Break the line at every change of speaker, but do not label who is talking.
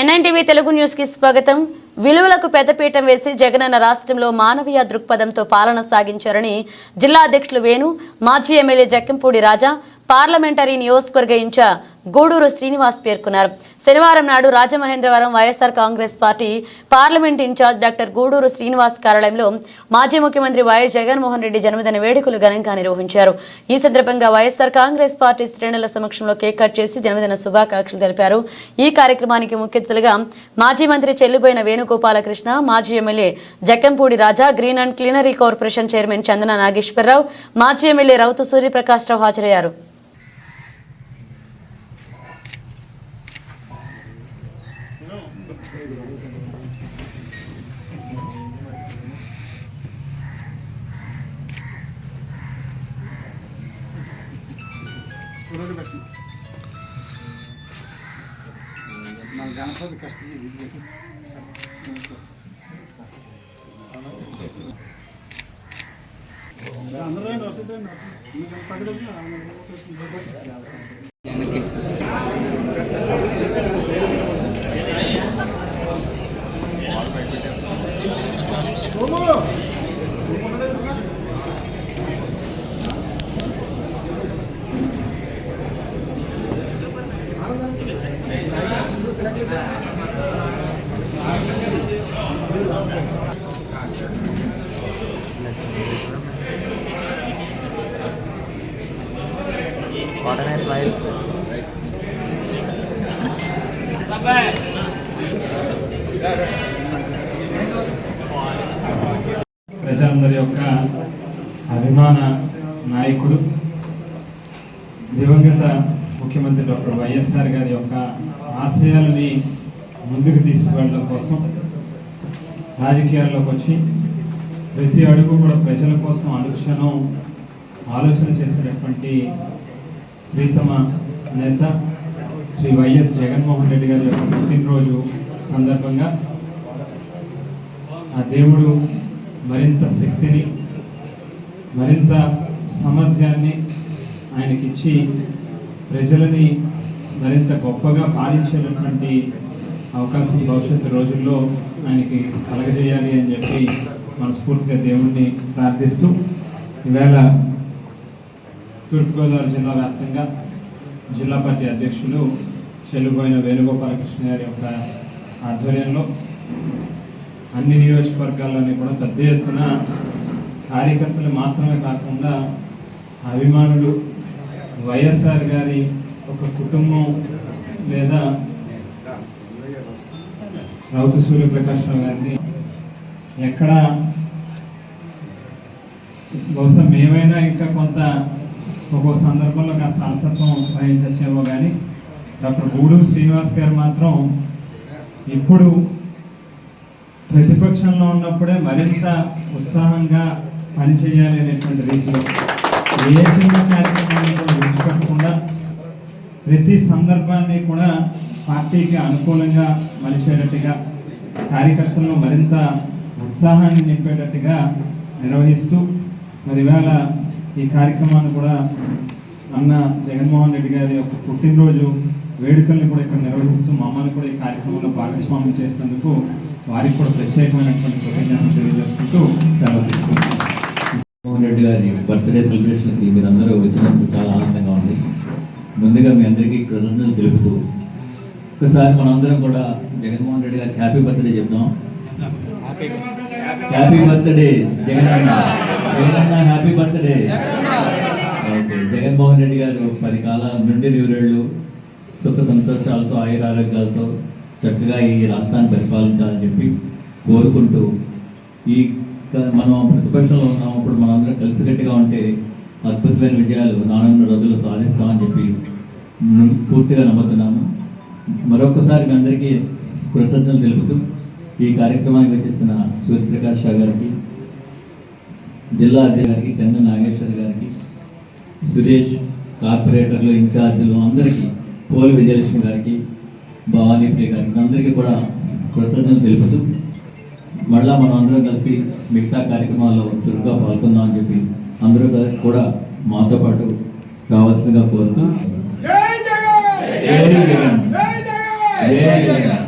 NITV Telugu న్యూస్కి స్వాగతం. విలువలకు పెద్దపీఠం వేసి జగనన్న రాష్ట్రంలో మానవీయ దృక్పథంతో పాలన సాగించారని జిల్లా అధ్యక్షులు వేణు మాజీ ఎమ్మెల్యే జక్కంపూడి రాజా పార్లమెంటరీ నియోజకవర్గ ఇన్ఛార్జ్ గూడూరు శ్రీనివాస్ పేర్కొన్నారు. శనివారం నాడు Rajamahendravaram YSR Congress party parliament incharge doctor Guduru Srinivas కార్యాలయంలో మాజీ ముఖ్యమంత్రి వైఎస్ జగన్మోహన్ రెడ్డి జన్మదిన వేడుకలు ఘనంగా నిర్వహించారు. ఈ సందర్భంగా వైఎస్ఆర్ కాంగ్రెస్ పార్టీ శ్రేణుల సమక్షంలో కేక్ కట్ చేసి జన్మదిన శుభాకాంక్షలు తెలిపారు. ఈ కార్యక్రమానికి ముఖ్య అతిథులుగా మాజీ మంత్రి చెల్లిపోయిన వేణుగోపాలకృష్ణ మాజీ MLA Jakkampudi Raja green and cleanery corporation chairman Chandana Nageswararao మాజీ ఎమ్మెల్యే రౌతు సూర్యప్రకాష్ రావు హాజరయ్యారు
What a nice
life. యొక్క అభిమాన నాయకుడు దివంగత ముఖ్యమంత్రి డాక్టర్ వైఎస్ఆర్ గారి యొక్క ఆశయాలని ముందుకు తీసుకువెళ్ళడం కోసం రాజకీయాల్లోకి వచ్చి ప్రతి అడుగు కూడా ప్రజల కోసం అనుక్షణం ఆలోచన చేసేటటువంటి ప్రీతమ నేత శ్రీ వైఎస్ జగన్మోహన్ రెడ్డి గారి యొక్క పుట్టినరోజు సందర్భంగా ఆ దేవుడు మరింత శక్తిని మరింత సామర్థ్యాన్ని ఆయనకిచ్చి ప్రజలని మరింత గొప్పగా పాలించేటటువంటి అవకాశం భవిష్యత్తు రోజుల్లో ఆయనకి కలగజేయాలి అని చెప్పి మనస్ఫూర్తిగా దేవుణ్ణి ప్రార్థిస్తూ ఈవేళ తూర్పుగోదావరి జిల్లా వ్యాప్తంగా జిల్లా పార్టీ అధ్యక్షులు చెల్లుబోయిన వేణుగోపాలకృష్ణ గారి యొక్క ఆధ్వర్యంలో అన్ని నియోజకవర్గాల్లోని కూడా పెద్ద ఎత్తున కార్యకర్తలు మాత్రమే కాకుండా అభిమానులు వైఎస్ఆర్ గారి ఒక కుటుంబం లేదా రౌతు సూర్యప్రకాశ్రావు గారిని ఎక్కడ బహుశా మేమైనా ఇంకా కొంత ఒక్కో సందర్భంలో కాస్త అలసత్వం వహించచ్చేమో కానీ డాక్టర్ గూడూరు శ్రీనివాస్ గారు మాత్రం ఇప్పుడు ప్రతిపక్షంలో ఉన్నప్పుడే మరింత ఉత్సాహంగా పనిచేయాలి అనేటువంటి రీతిలో ఏ చిన్న కార్యక్రమాన్ని కూడా విడిచిపెట్టకుండా ప్రతి సందర్భాన్ని కూడా పార్టీకి అనుకూలంగా మలిచేటట్టుగా కార్యకర్తలను మరింత ఉత్సాహాన్ని నింపేటట్టుగా నిర్వహిస్తూ మరి ఇవాళ ఈ కార్యక్రమాన్ని కూడా అన్న జగన్మోహన్ రెడ్డి గారి యొక్క పుట్టినరోజు వేడుకల్ని కూడా ఇక్కడ నిర్వహిస్తూ మమ్మల్ని కూడా ఈ కార్యక్రమంలో భాగస్వామ్యం చేసినందుకు వారికి కూడా ప్రత్యేకమైనటువంటి కృతజ్ఞతలు తెలియజేసుకుంటూ సెలవు తీసుకుంటున్నాను
జగన్మోహన్ రెడ్డి గారి బర్త్డే సెలబ్రేషన్కి మీరందరూ వచ్చినందుకు చాలా ఆనందంగా ఉంది. ముందుగా మీ అందరికీ కృతజ్ఞతలు తెలుపుతూ ఒకసారి మనందరం కూడా జగన్మోహన్ రెడ్డి గారికి హ్యాపీ బర్త్డే చెప్దాం. హ్యాపీ బర్త్డే జగన్ అన్న Jagan happy birthday okay Jaganmohan Reddy గారు పది కాలాల నుండి నివరేళ్ళు సుఖ సంతోషాలతో ఆయురారోగ్యాలతో చక్కగా ఈ రాష్ట్రాన్ని పరిపాలించాలని చెప్పి కోరుకుంటూ ఈ క- మనం ప్రతిపక్షంలో ఉన్నాం అప్పుడు మనందరం కలిసికట్టుగా ఉంటే అద్భుతమైన విజయాలు రానున్న రోజుల్లో సాధిస్తామని చెప్పి పూర్తిగా నమ్ముతున్నాము. మరొకసారి మీ అందరికీ కృతజ్ఞతలు తెలుపుతూ ఈ కార్యక్రమానికి వచ్చేసిన సూర్యప్రకాష్ షా గారికి జిల్లా అధ్యక్షుడి గారికి చంద్ర నాగేశ్వర్ గారికి సురేష్ కార్పొరేటర్లు ఇన్ఛార్జీలు అందరికీ పోలి విజయలక్ష్మి గారికి భవానీ ప్రియ గారికి అందరికీ కూడా కృతజ్ఞతలు తెలుపుతూ మళ్ళా మనం అందరం కలిసి మిగతా కార్యక్రమాల్లో చురుగ్గా పాల్గొందామని చెప్పి అందరూ కూడా మాతో పాటు రావాల్సిందిగా కోరుతూ
జగన్!
జై జగన్!
జై జగన్!
జై జగన్!